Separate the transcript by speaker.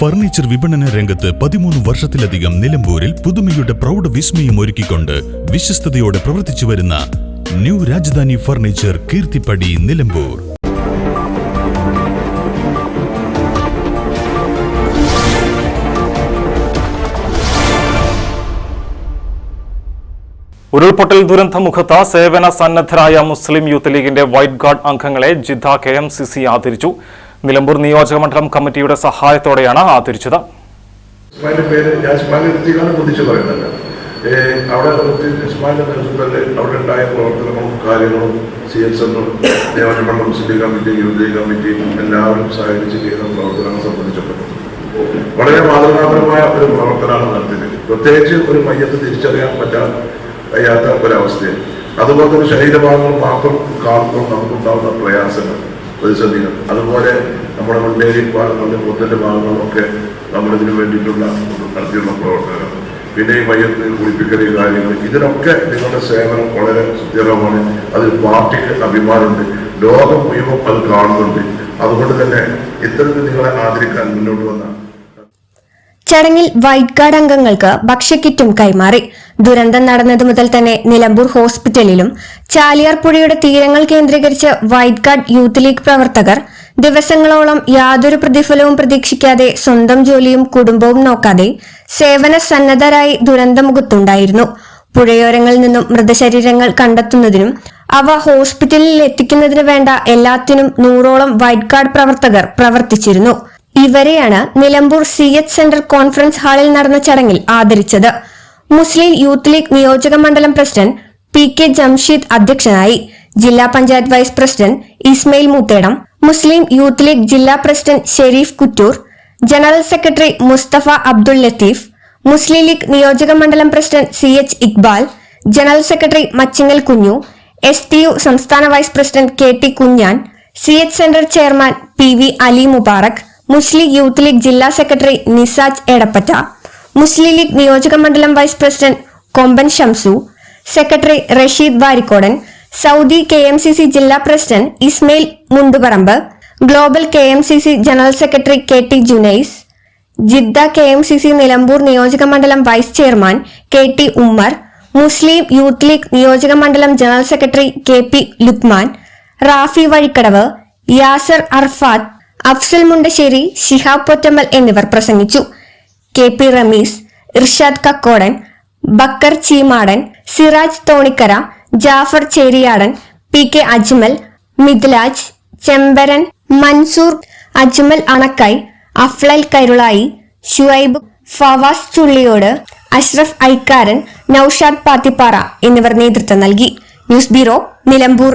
Speaker 1: Furniture വിപണന രംഗത്ത് പതിമൂന്ന് വർഷത്തിലധികം നിലമ്പൂരിൽ പുതുമയുടെ പ്രൗഢ വിസ്മയം ഒരുക്കിക്കൊണ്ട് വിശ്വസ്തയോടെ പ്രവർത്തിച്ചു വരുന്ന ന്യൂ രാജധാനി ഫർണിച്ചർ കീർത്തിപ്പടി നിലമ്പൂർ.
Speaker 2: ഉരുൾപൊട്ടൽ ദുരന്തമുഖത്ത് സേവന സന്നദ്ധരായ മുസ്ലിം യൂത്ത് ലീഗിന്റെ വൈറ്റ് ഗാർഡ് അംഗങ്ങളെ Jeddah K M C C ആദരിച്ചു. നിലമ്പൂർ നിയോജകമണ്ഡലം കമ്മിറ്റിയുടെ സഹായത്തോടെയാണ് ആദരിച്ചത്
Speaker 3: പേര് അവിടെ നേതൃത്വത്തിൽ അവിടെ ഉണ്ടായ പ്രവർത്തനങ്ങളും കാര്യങ്ങളും സി എമ്മും നിയോജകമണ്ഡലം മുസ്ലിം ലീഗ് കമ്മിറ്റി യൂത്ത് കമ്മിറ്റിയും എല്ലാവരും സഹകരിച്ച് ചെയ്യുന്ന പ്രവർത്തനങ്ങൾ സംബന്ധിച്ചിട്ടുണ്ട് വളരെ മാതൃകാപരമായ ഒരു പ്രവർത്തനമാണ് നടത്തിയത്. പ്രത്യേകിച്ച് ഒരു മയ്യത്ത് തിരിച്ചറിയാൻ പറ്റാത്ത ഒരവസ്ഥയിൽ അതുപോലെ തന്നെ ശരീരഭാഗങ്ങൾ മാത്രം കാണുമ്പോൾ നമുക്കുണ്ടാകുന്ന പ്രയാസങ്ങൾ. പ്രതിസന്ധികൾ അതുപോലെ നമ്മുടെ മുണ്ടേരി ഭാഗങ്ങളിലും മുത്തന്റെ ഭാഗങ്ങളിലും ഒക്കെ നമ്മളിതിനു വേണ്ടിയിട്ടുള്ള നടത്തിയുള്ള പ്രവർത്തനങ്ങൾ. പിന്നെ ഈ മയത്തിൽ കുളിപ്പിക്കൽ ഈ കാര്യങ്ങൾ ഇതിനൊക്കെ നിങ്ങളുടെ സേവനം വളരെ സുദൃഢമാണ് അതിൽ പാർട്ടിക്ക് അഭിമാനമുണ്ട്. ലോകം മുഴുവൻ അത് കാണുന്നുണ്ട്. അതുകൊണ്ട് തന്നെ ഇത്തരത്തിൽ നിങ്ങളെ ആദരിക്കാൻ മുന്നോട്ട് വന്ന
Speaker 4: ചടങ്ങിൽ വൈറ്റ് ഗാർഡ് അംഗങ്ങൾക്ക് ഭക്ഷ്യക്കിറ്റും കൈമാറി. ദുരന്തം നടന്നതു മുതൽ തന്നെ നിലമ്പൂർ ഹോസ്പിറ്റലിലും ചാലിയാർ പുഴയുടെ തീരങ്ങൾ കേന്ദ്രീകരിച്ച് വൈറ്റ് ഗാർഡ് യൂത്ത് ലീഗ് പ്രവർത്തകർ ദിവസങ്ങളോളം യാതൊരു പ്രതിഫലവും പ്രതീക്ഷിക്കാതെ സ്വന്തം ജോലിയും കുടുംബവും നോക്കാതെ സേവന സന്നദ്ധരായി ദുരന്തമുഖത്തുണ്ടായിരുന്നു പുഴയോരങ്ങളിൽ നിന്നും മൃതശരീരങ്ങൾ കണ്ടെത്തുന്നതിനും അവ ഹോസ്പിറ്റലിൽ എത്തിക്കുന്നതിന് വേണ്ട എല്ലാത്തിനും നൂറോളം വൈറ്റ് ഗാർഡ് പ്രവർത്തകർ പ്രവർത്തിച്ചിരുന്നു. ഇവരെയാണ് Nilambur C H centre conference ഹാളിൽ നടന്ന ചടങ്ങിൽ ആദരിച്ചത്. മുസ്ലിം യൂത്ത് ലീഗ് നിയോജക മണ്ഡലം പ്രസിഡന്റ് പി കെ ജംഷീദ് അധ്യക്ഷനായി ജില്ലാ panchayat vice president Ismail Moothedam Muslim youth league ജില്ലാ president Sherif Kuttoor general secretary Mustafa Abdul Latheef Muslim league നിയോജക മണ്ഡലം president C H Iqbal general secretary Machingal Kunju S T U സംസ്ഥാന vice president K T Kunjan C H centre chairman P V Ali Mubarak Muslim youth league ജില്ലാ secretary Nisaj Edappatta മുസ്ലിം league നിയോജക മണ്ഡലം vice president Komban Shamsu secretary Rasheed Varikkodan Saudi K M C C ജില്ലാ president Ismail Mundupparamba global K M C C general secretary K T Junais Jeddah K M C C Nilambur നിയോജക മണ്ഡലം vice chairman K T Ummer Muslim youth league നിയോജക മണ്ഡലം general secretary K P Lukman Rafi Vazhikkadavu Yasar Arafath Afsal Mundassery Shihab Pottammal എന്നിവർ പ്രസംഗിച്ചു. K P Rameez Irshad Kakkodan Bakkar Cheemadan Siraj Thonikkara Jafar Cheriyadan P K Ajmal Mithlaj Chembaran Mansoor Ajmal Anakkay Aflal Karulai Shuaib Fawas Chulliyode Ashraf Aikkaran Noushad Pathippara എന്നിവർ നേതൃത്വം നൽകി. News bureau Nilambur.